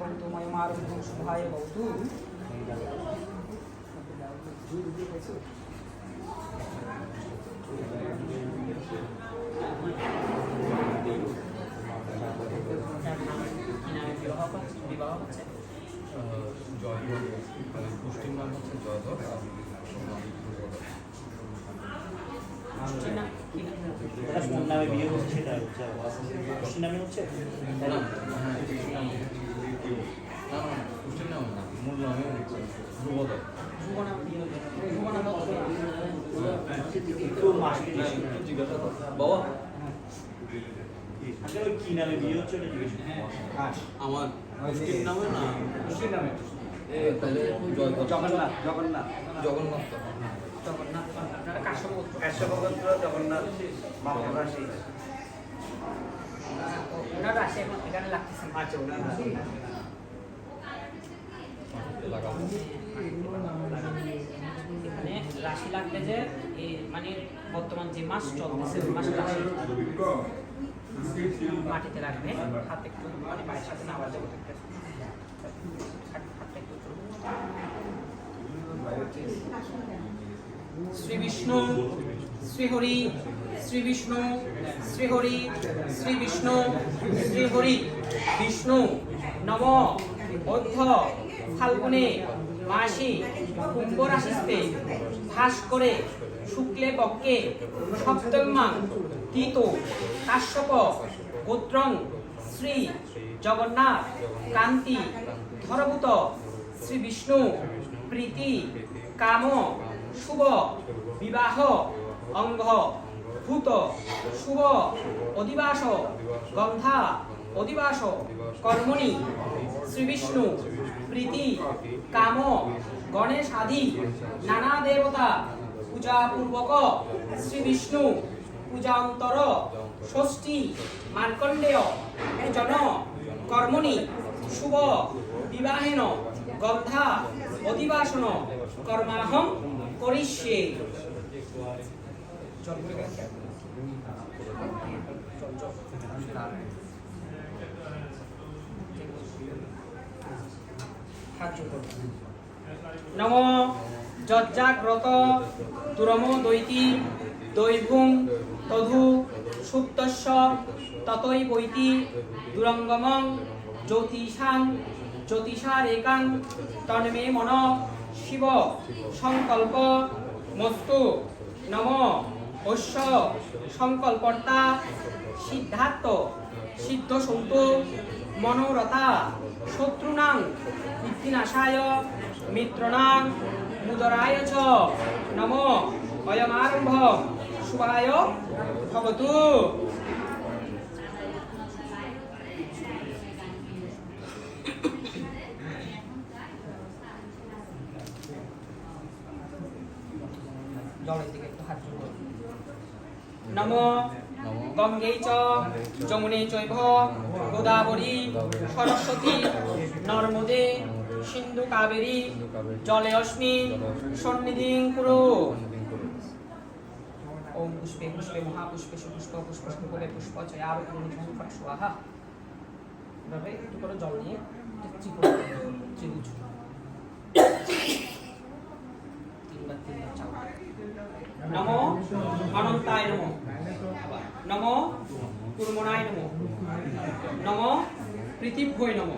వంతమయ మార్గం సహాయ భవతు বিবাহ হচ্ছে জয় পুষ্টির নাম হচ্ছে জয়ধর নামে বিয়ে হচ্ছে না হচ্ছে নামে হচ্ছে একটু মাসকে জিজ্ঞেস। একটু জিজ্ঞাসা কর। বাবা। ওই কি নামে বিয়ে হচ্ছে করুন। আমার পুষ্টির নামে না। খুশির নামে। জগন্নাথ জগন্নাথ। জগন্নাথ। জগন্নাথ। জগন্নাথ। রাশি ওনার রাশি এখন এখানে লাগতেছে। না। আচ্ছা ওনার রাশি এখানে রাশি লাগবে যে মানে বর্তমান যে মাস চলতেছে মাস মাটিতে রাখবে, হাতে একটু মানে পায়ের সাথে না যাবে শ্রী বিষ্ণু শ্রী হরি শ্রী বিষ্ণু শ্রী হরি শ্রী বিষ্ণু শ্রী হরি বিষ্ণু, নম অধ্য ফাল্গুনে, মাসি, কুম্ভ রাশিতে ভাস করে শুক্লে পক্ষে সপ্তমাং তীত, কাশ্যপ, গোত্রং শ্রী জগন্নাথ, কান্তি, ধরভূত, শ্রী বিষ্ণু, প্রীতি, কাম, শুভ, বিবাহ, অঙ্গ, ভূত, শুভ, অধিবাস, গন্ধা, অধিবাস, কর্মণি, শ্রী বিষ্ণু, প্রীতি, কাম, গণেশ আদি, নানা দেবতা পূজা পূর্বক শ্রী বিষ্ণু পূজা অন্তর ষষ্ঠী মার্কণ্ডেয় জন কর্মণি শুভ বিবাহেন গন্ধা অধিবাসন কর্মাহম করিষ্যে। নম যজ্জাগ্রত তুরম দৈতি দৈভুং তধু সুপ্তস্য ততই বৈতি দুরঙ্গমং জ্যোতিষাং জ্যোতিষারেকাং তন্মে মন শিব সংকল্প মস্তু। নম অশ্ব সংকল্পর্তা সিদ্ধার্থ সিদ্ধ সন্তু মনোরথা শত্রুনাং বিঘ্নাশায় মিত্রনাং মুদরায় চ নম অয়মারম্ভ শুভায় ভবতু। নম গঙ্গে চ যমুনে চৈব গোদাবরী সরস্বতী নর্মদে সিন্ধু কাবেরী জলে অস্মি সন্নিধিং কুরু ওম পুষ্পে পুষ্পে মহাপুষ্পে সুপুষ্প পুষ্প করে পুষ্প চয়া এভাবে একটু করে জল নিয়ে নম অনন্তায় নম। নম কুর্মণায় নম। নম পৃথিভ্যই নম।